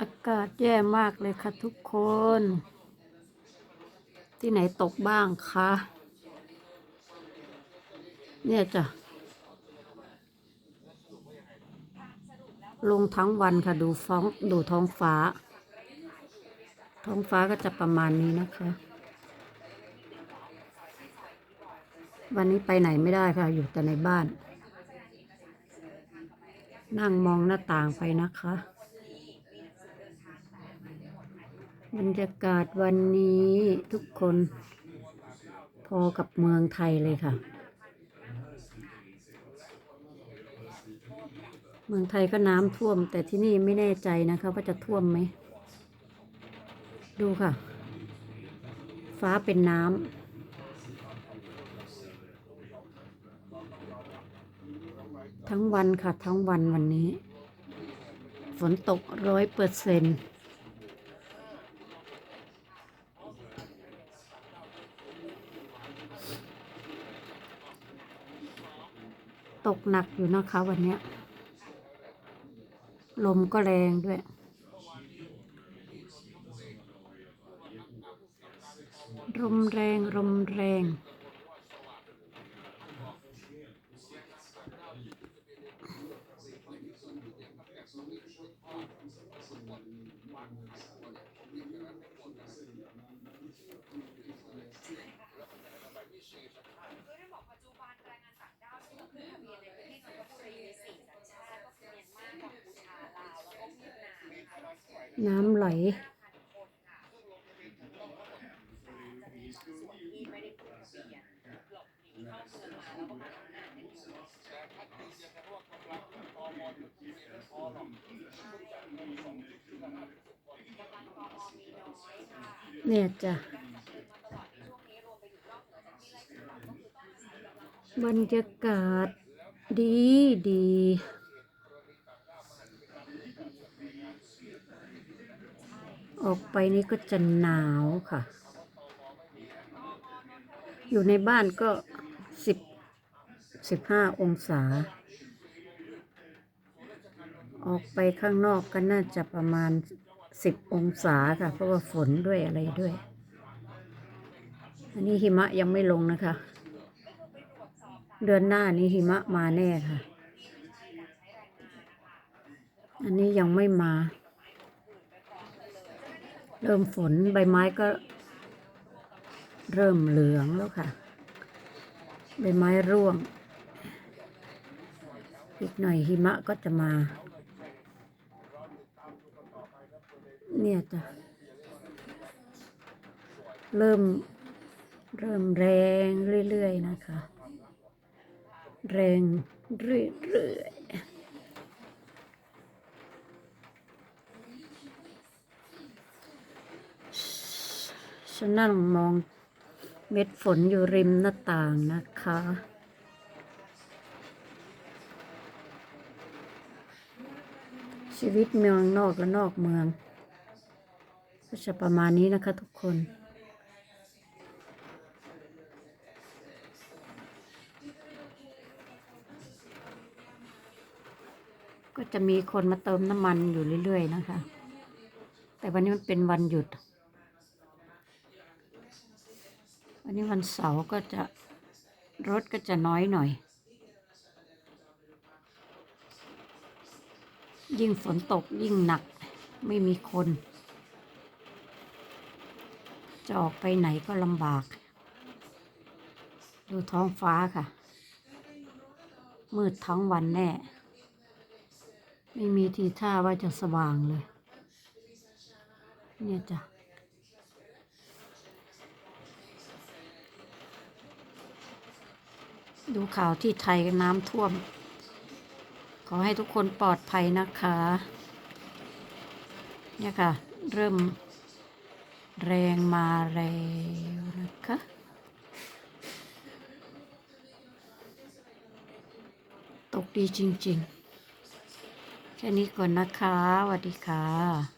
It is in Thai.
อากาศแย่มากเลยค่ะทุกคน ที่ไหนตกบ้างคะ เนี่ยจ้ะ ลงทั้งวันค่ะดูฟ้องดูท้องฟ้า ท้องฟ้าก็จะประมาณนี้นะคะ วันนี้ไปไหนไม่ได้ค่ะ อยู่แต่ในบ้าน นั่งมองหน้าต่างไปนะคะ บรรยากาศวันนี้ทุกคนพอกับเมืองไทยเลยค่ะ เมืองไทยก็น้ำท่วม แต่ที่นี่ไม่แน่ใจนะคะว่าจะท่วมไหม ดูค่ะ ฟ้าเป็นน้ำทั้งวันค่ะ ทั้งวันวันนี้ ฝนตกร้อยเปอร์เซ็นต์ ตกหนักอยู่นะคะ วันนี้ลมก็แรงด้วย ลมแรงลมแรง น้ำไหล เนี่ยจ้ะบรรยากาศดีดี ออกไปนี่ก็จะหนาวค่ะ อยู่ในบ้านก็สิบสิบห้าองศา ออกไปข้างนอกก็น่าจะประมาณสิบองศาค่ะ เพราะว่าฝนด้วยอะไรด้วย อันนี้หิมะยังไม่ลงนะคะ เดือนหน้านี้หิมะมาแน่ค่ะ อันนี้ยังไม่มา เริ่มฝนใบไม้ก็ เริ่มเหลืองแล้วค่ะ ใบไม้ร่วง อีกหน่อยหิมะก็จะมา เนี่ยจ้ะ เริ่ม เริ่มแรงเรื่อยๆนะคะ แรงเรื่อยๆ ฉันนั่งมองเม็ดฝนอยู่ริมหน้าต่างนะคะ ชีวิตเมืองนอกและนอกเมือง ก็จะประมาณนี้นะคะทุกคนก็จะมีคนมาเติมน้ำมันอยู่เรื่อย ๆ นะคะ แต่วันนี้มันเป็นวันหยุด วันนี้วันเสาร์ก็จะรถก็จะน้อยหน่อย ยิ่งฝนตกยิ่งหนักไม่มีคน จะออกไปไหนก็ลำบาก ดูท้องฟ้าค่ะ มืดทั้งวันแน่ ไม่มีทีท่าว่าจะสว่างเลย เนี่ยจ้ะ ดูข่าวที่ไทยน้ำท่วม ขอให้ทุกคนปลอดภัยนะคะ เนี่ยค่ะ เริ่มแรงมาแล้วนะคะตกดีจริง ๆ แค่นี้ก่อนนะคะสวัสดีค่ะ